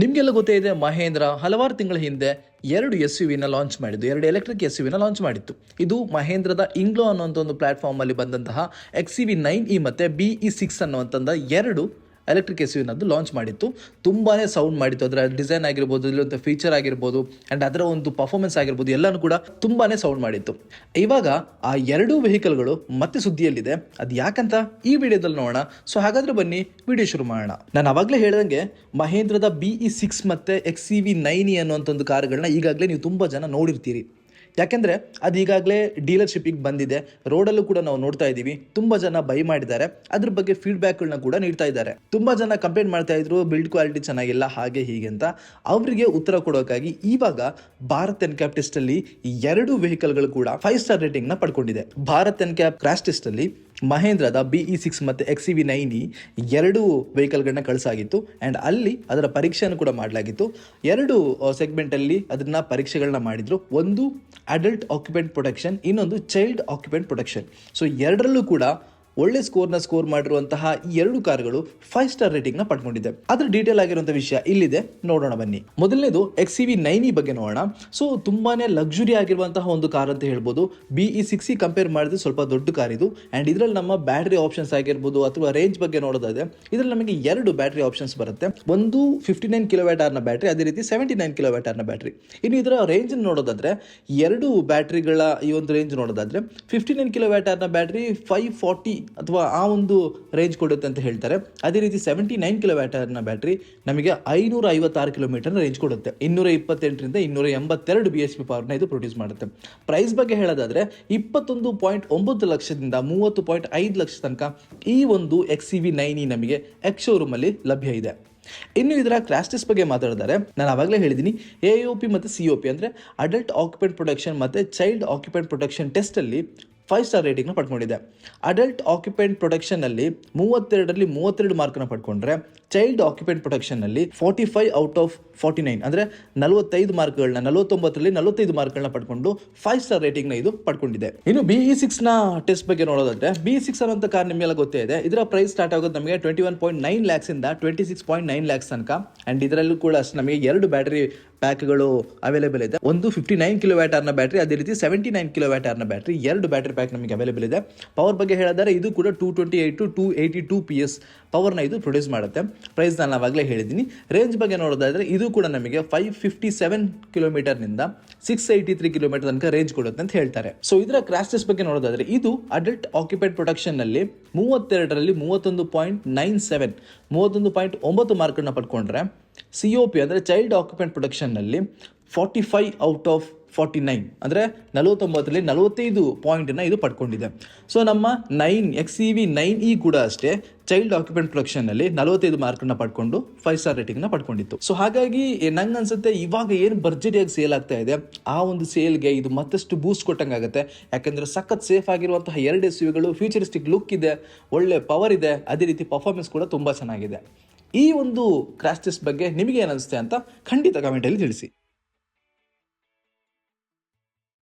ನಿಮಗೆಲ್ಲ ಗೊತ್ತೇ ಇದೆ, ಮಹೇಂದ್ರ ಹಲವಾರು ತಿಂಗಳ ಹಿಂದೆ ಎರಡು ಎಸ್ ಯು ವಿನ ಲಾಂಚ್ ಮಾಡಿದ್ದು, ಎರಡು electric S U V launch ಮಾಡಿತ್ತು. ಇದು ಮಹೇಂದ್ರದ ಇಂಗ್ಲೋ ಅನ್ನುವಂಥ ಒಂದು ಪ್ಲಾಟ್ಫಾರ್ಮಲ್ಲಿ ಬಂದಂತಹ ಎಕ್ಸ್ ವಿ ನೈನ್ ಇ ಮತ್ತು ಬಿ ಇ ಸಿಕ್ಸ್ ಅನ್ನುವಂಥ ಎರಡು ಎಲೆಕ್ಟ್ರಿಕ್ ಎಸ್ ವಿನದ್ದು ಲಾಂಚ್ ಮಾಡಿತ್ತು. ತುಂಬಾ ಸೌಂಡ್ ಮಾಡಿತ್ತು. ಅದರ ಡಿಸೈನ್ ಆಗಿರ್ಬೋದು ಇಲ್ಲಿರುವಂಥ ಫೀಚರ್ ಆಗಿರ್ಬೋದು ಆ್ಯಂಡ್ ಅದರ ಒಂದು ಪರ್ಫಾರ್ಮೆನ್ಸ್ ಆಗಿರ್ಬೋದು, ಎಲ್ಲನೂ ಕೂಡ ತುಂಬಾ ಸೌಂಡ್ ಮಾಡಿತ್ತು. ಇವಾಗ ಆ ಎರಡೂ ವೆಹಿಕಲ್ಗಳು ಮತ್ತೆ ಸುದ್ದಿಯಲ್ಲಿದೆ. ಅದು ಯಾಕಂತ ಈ ವಿಡಿಯೋದಲ್ಲಿ ನೋಡೋಣ. ಸೊ ಹಾಗಾದ್ರೆ ಬನ್ನಿ, ವಿಡಿಯೋ ಶುರು ಮಾಡೋಣ. ನಾನು ಅವಾಗಲೇ ಹೇಳ್ದಂಗೆ ಮಹೇಂದ್ರದ ಬಿ ಇ ಸಿಕ್ಸ್ ಮತ್ತು ಎಕ್ಸ್ ಸಿ ವಿ ನೈನ್ ಅನ್ನುವಂಥ ಒಂದು ಕಾರ್ಗಳನ್ನ ಈಗಾಗಲೇ ನೀವು ತುಂಬ ಜನ ನೋಡಿರ್ತೀರಿ. ಯಾಕೆಂದರೆ ಅದು ಈಗಾಗಲೇ ಡೀಲರ್ಶಿಪ್ಪಿಗೆ ಬಂದಿದೆ. ರೋಡಲ್ಲೂ ಕೂಡ ನಾವು ನೋಡ್ತಾ ಇದ್ದೀವಿ. ತುಂಬ ಜನ ಬೈ ಮಾಡಿದ್ದಾರೆ. ಅದ್ರ ಬಗ್ಗೆ ಫೀಡ್ಬ್ಯಾಕ್ಗಳನ್ನ ಕೂಡ ನೀಡ್ತಾ ಇದ್ದಾರೆ. ತುಂಬ ಜನ ಕಂಪ್ಲೇಂಟ್ ಮಾಡ್ತಾ ಇದ್ರು, ಬಿಲ್ಡ್ ಕ್ವಾಲಿಟಿ ಚೆನ್ನಾಗಿಲ್ಲ, ಹಾಗೆ ಹೀಗೆ ಅಂತ. ಅವರಿಗೆ ಉತ್ತರ ಕೊಡೋಕ್ಕಾಗಿ ಇವಾಗ ಭಾರತ್ ಎನ್ ಕ್ಯಾಪ್ ಟೆಸ್ಟ್ ಅಲ್ಲಿ ಎರಡು ವೆಹಿಕಲ್ಗಳು ಕೂಡ ಫೈವ್ ಸ್ಟಾರ್ ರೇಟಿಂಗ್ನ ಪಡ್ಕೊಂಡಿದೆ. ಭಾರತ್ ಎನ್ ಕ್ಯಾಪ್ ಕ್ರಾಶ್ ಟೆಸ್ಟಲ್ಲಿ ಮಹೇಂದ್ರದ ಬಿ ಇ ಸಿಕ್ಸ್ ಮತ್ತು ಎಕ್ಸ್ ವಿ ನೈನ್ ಇ ಎರಡು ವೆಹಿಕಲ್ಗಳನ್ನ ಕಳಿಸಾಗಿತ್ತು. ಆ್ಯಂಡ್ ಅಲ್ಲಿ ಅದರ ಪರೀಕ್ಷೆಯನ್ನು ಕೂಡ ಮಾಡಲಾಗಿತ್ತು. ಎರಡು ಸೆಗ್ಮೆಂಟಲ್ಲಿ ಅದನ್ನು ಪರೀಕ್ಷೆಗಳನ್ನ ಮಾಡಿದರು. ಒಂದು ಅಡಲ್ಟ್ ಆಕ್ಯುಪೆಂಟ್ ಪ್ರೊಟೆಕ್ಷನ್ ಇನ್ನೊಂದು ಚೈಲ್ಡ್ ಆಕ್ಯುಪೆಂಟ್ ಪ್ರೊಟೆಕ್ಷನ್ ಸೊ ಎರಡರಲ್ಲೂ ಕೂಡ ಒಳ್ಳೆ ಸ್ಕೋರ್ನ ಸ್ಕೋರ್ ಮಾಡಿರುವಂತಹ ಎರಡು ಕಾರ್ಗಳು ಫೈವ್ ಸ್ಟಾರ್ ರೇಟಿಂಗ್ನ ಪಡ್ಕೊಂಡಿದೆ. ಅದ್ರ ಡೀಟೇಲ್ ಆಗಿರುವಂತಹ ವಿಷಯ ಇಲ್ಲಿದೆ. ನೋಡೋಣ ಬನ್ನಿ. ಮೊದಲನೇದು X C V nine E ಬಗ್ಗೆ ನೋಡೋಣ. ಸೊ ತುಂಬಾನೇ ಲಕ್ಸುರಿ ಆಗಿರುವಂತಹ ಒಂದು ಕಾರ್ ಅಂತ ಹೇಳ್ಬೋದು. B E six E compare ಮಾಡಿದ್ರೆ ಸ್ವಲ್ಪ ದೊಡ್ಡ ಕಾರ್ ಇದು. ಅಂಡ್ ಇದರಲ್ಲಿ ನಮ್ಮ ಬ್ಯಾಟರಿ ಆಪ್ಷನ್ಸ್ ಆಗಿರ್ಬೋದು ಅಥವಾ ರೇಂಜ್ ಬಗ್ಗೆ ನೋಡೋದಾದ್ರೆ, ಇದರಲ್ಲಿ ನಮಗೆ ಎರಡು ಬ್ಯಾಟರಿ ಆಪ್ಷನ್ಸ್ ಬರುತ್ತೆ. ಒಂದು ಫಿಫ್ಟಿ ನೈನ್ ಕಿಲೋ ನ ಬ್ಯಾಟ್ರಿ ಅದೇ ರೀತಿ ಸೆವೆಂಟಿ ನೈನ್ ಕಿಲೋ ನ ಬ್ಯಾಟ್ರಿ ಇನ್ನು ಇದರ ರೇಂಜ್ ನೋಡೋದಾದ್ರೆ, ಎರಡು ಬ್ಯಾಟ್ರಿಗಳ ಈ ಒಂದು ರೇಂಜ್ ನೋಡೋದಾದ್ರೆ ಫಿಫ್ಟಿ ನೈನ್ ಕಿಲೋ ನ ಬ್ಯಾಟ್ರಿ ಫೈವ್ ಫಾರ್ಟಿ ಅಥವಾ ಆ ಒಂದು ರೇಂಜ್ ಕೊಡುತ್ತೆ ಅಂತ ಹೇಳ್ತಾರೆ. ಅದೇ ರೀತಿ ಸೆವೆಂಟಿ ನೈನ್ ಕಿಲೋ ಬ್ಯಾಟ್ರಿ ನಮಗೆ ಐನೂರ ಐವತ್ತಾರು ಕಿಲೋಮೀಟರ್ನ ರೇಂಜ್ ಕೊಡುತ್ತೆ. ಇನ್ನೂರ ಇಪ್ಪತ್ತೆಂಟರಿಂದ ಇನ್ನೂರ ಎಂಬತ್ತೆರಡು ಬಿ ಎಚ್ ಪಿ ಪವರ್ನ ಇದು ಪ್ರೊಡ್ಯೂಸ್ ಮಾಡುತ್ತೆ. ಪ್ರೈಸ್ ಬಗ್ಗೆ ಹೇಳೋದಾದ್ರೆ ಇಪ್ಪತ್ತೊಂದು ಪಾಯಿಂಟ್ ಒಂಬತ್ತು ಲಕ್ಷದಿಂದ ಮೂವತ್ತು ಪಾಯಿಂಟ್ ಐದು ಲಕ್ಷ ತನಕ ಈ ಒಂದು X C V nine E ನಮಗೆ ಎಕ್ಸ್ ಶೋರೂಮಲ್ಲಿ ಲಭ್ಯ ಇದೆ. ಇನ್ನು ಇದರ ಕ್ರಾಸ್ಟಿಸ್ ಬಗ್ಗೆ ಮಾತಾಡಿದರೆ, ನಾನು ಆವಾಗಲೇ ಹೇಳಿದ್ದೀನಿ ಎ ಒ ಪಿ ಮತ್ತು ಸಿ ಒ ಪಿ ಅಂದರೆ ಅಡಲ್ಟ್ ಆಕ್ಯುಪೆಂಟ್ ಪ್ರೊಟೆಕ್ಷನ್ ಮತ್ತು ಚೈಲ್ಡ್ ಆಕ್ಯುಪೆಂಟ್ ಪ್ರೊಟೆಕ್ಷನ್ ಟೆಸ್ಟಲ್ಲಿ ಫೈವ್ ಸ್ಟಾರ್ ರೇಟಿಂಗ್ನ ಪಡ್ಕೊಂಡಿದೆ ಅಡಲ್ಟ್ ಆಕ್ಯುಪೆಂಟ್ ಪ್ರೊಟೆಕ್ಷನಲ್ಲಿ ಮೂವತ್ತೆರಡರಲ್ಲಿ ಮೂವತ್ತೆರಡು ಮಾರ್ಕ್ನ ಪಡ್ಕೊಂಡ್ರೆ child occupant ಪ್ರೊಟೆಕ್ಷನಲ್ಲಿ forty five out of forty nine ಅಂದರೆ ನಲವತ್ತೈದು ಮಾರ್ಕ್ಗಳನ್ನ ನಲವತ್ತೊಂಬತ್ತರಲ್ಲಿ ನಲವತ್ತೈದು ಮಾರ್ಕ್ಗಳನ್ನ ಪಡ್ಕೊಂಡು ಫೈವ್ ಸ್ಟಾರ್ ರೇಟಿಂಗ್ನ ಇದು ಪಡ್ಕೊಂಡಿದೆ ಇನ್ನು ಬಿ ಇ ಸಿಕ್ಸ್ನ ಟೆಸ್ಟ್ ಬಗ್ಗೆ ನೋಡೋದಾದ್ರೆ ಬಿ ಸಿಕ್ಸ್ ಅನ್ನೋಂಥ ಕಾರ್ ನಿಮಗೆಲ್ಲ ಗೊತ್ತೇ ಇದೆ. ಇದರ ಪ್ರೈಸ್ ಸ್ಟಾರ್ಟ್ ಆಗೋದು ನಮಗೆ twenty one point nine ಲ್ಯಾಕ್ಸಿಂದ twenty six point nine lakhs ತನಕ. ಆ್ಯಂಡ್ ಇದರಲ್ಲೂ ಕೂಡ ಅಷ್ಟು ನಮಗೆ ಎರಡು ಬ್ಯಾಟರಿ ಪ್ಯಾಕ್ಗಳು ಅವೈಲೇಬಲ್ ಇದೆ. ಒಂದು ಫಿಫ್ಟಿ ನೈನ್ ಕಿಲೋ ವ್ಯಾಟರ್ನ ಬ್ಯಾಟ್ರಿ ಅದೇ ರೀತಿ ಸೆವೆಂಟಿ ನೈನ್ ಕಿಲೋ ವ್ಯಾಟರ್ನ ಬ್ಯಾಟ್ರಿ ಎರಡು ಬ್ಯಾಟ್ರಿ ಪ್ಯಾಕ್ ನಮಗೆ ಅವೈಲೇಬಲ್ ಇದೆ. ಪವರ್ ಬಗ್ಗೆ ಹೇಳಿದರೆ ಇದು ಕೂಡ two twenty eight to two eighty two P S ಪವರ್ನ ಇದು ಪ್ರೊಡ್ಯೂಸ್ ಮಾಡುತ್ತೆ. ಪ್ರೈಸ್ ನಾನು ಆವಾಗಲೇ ಹೇಳಿದ್ದೀನಿ. ರೇಂಜ್ ಬಗ್ಗೆ ನೋಡೋದಾದ್ರೆ ಇದು ಕೂಡ ನಮಗೆ ಫೈವ್ ಫಿಫ್ಟಿ ಸೆವೆನ್ ಕಿಲೋಮೀಟರ್ನಿಂದ ಸಿಕ್ಸ್ ಏಯ್ಟಿ ತ್ರೀ ಕಿಲೋಮೀಟರ್ ತನಕ ರೇಂಜ್ ಕೊಡುತ್ತೆ ಅಂತ ಹೇಳ್ತಾರೆ. ಸೊ ಇದರ ಕ್ರಾಸ್ಟೆಸ್ ಬಗ್ಗೆ ನೋಡೋದಾದ್ರೆ ಇದು ಅಡಲ್ಟ್ ಆಕ್ಯುಪೈಡ್ ಪ್ರೊಟೆಕ್ಷನ್ನಲ್ಲಿ ಮೂವತ್ತೆರಡರಲ್ಲಿ ಮೂವತ್ತೊಂದು ಪಾಯಿಂಟ್ ನೈನ್ ಸೆವೆನ್ ಮೂವತ್ತೊಂದು ಪಾಯಿಂಟ್ ಒಂಬತ್ತು ಮಾರ್ಕನ್ನು ಪಡ್ಕೊಂಡ್ರೆ ಸಿ ಒ ಪಿ ಅಂದರೆ child occupant ಪ್ರೊಡಕ್ಷನ್ನಲ್ಲಿ forty five out of forty nine ಅಂದರೆ ನಲವತ್ತೊಂಬತ್ತರಲ್ಲಿ ನಲವತ್ತೈದು ಪಾಯಿಂಟನ್ನು ಇದು ಪಡ್ಕೊಂಡಿದೆ. ಸೊ ನಮ್ಮ nine X E V nine E ಕೂಡ ಅಷ್ಟೇ ಚೈಲ್ಡ್ ಆಕ್ಯುಪೆಂಟ್ ಪ್ರೊಡಕ್ಷನ್ನಲ್ಲಿ ನಲವತ್ತೈದು ಮಾರ್ಕನ್ನು ಪಡ್ಕೊಂಡು ಫೈವ್ ಸ್ಟಾರ್ ರೇಟಿಂಗ್ನ ಪಡ್ಕೊಂಡಿತ್ತು. ಸೊ ಹಾಗಾಗಿ ನಂಗೆ ಅನ್ಸುತ್ತೆ ಇವಾಗ ಏನು ಭರ್ಜರಿಯಾಗಿ ಸೇಲ್ ಆಗ್ತಾ ಇದೆ, ಆ ಒಂದು ಸೇಲ್ಗೆ ಇದು ಮತ್ತಷ್ಟು ಬೂಸ್ಟ್ ಕೊಟ್ಟಂಗೆ ಆಗುತ್ತೆ. ಯಾಕೆಂದರೆ ಸಖತ್ ಸೇಫ್ ಆಗಿರುವಂತಹ ಎರಡು ಎಸ್ ಯುಗಳು ಫ್ಯೂಚರಿಸ್ಟಿಕ್ ಲುಕ್ ಇದೆ, ಒಳ್ಳೆ ಪವರ್ ಇದೆ, ಅದೇ ರೀತಿ ಪರ್ಫಾರ್ಮೆನ್ಸ್ ಕೂಡ ತುಂಬ ಚೆನ್ನಾಗಿದೆ. ಈ ಒಂದು ಕ್ರಾಸ್ಟಿಸ್ ಬಗ್ಗೆ ನಿಮಗೆ ಏನು ಅಂತ ಖಂಡಿತ ಕಮೆಂಟಲ್ಲಿ ತಿಳಿಸಿ.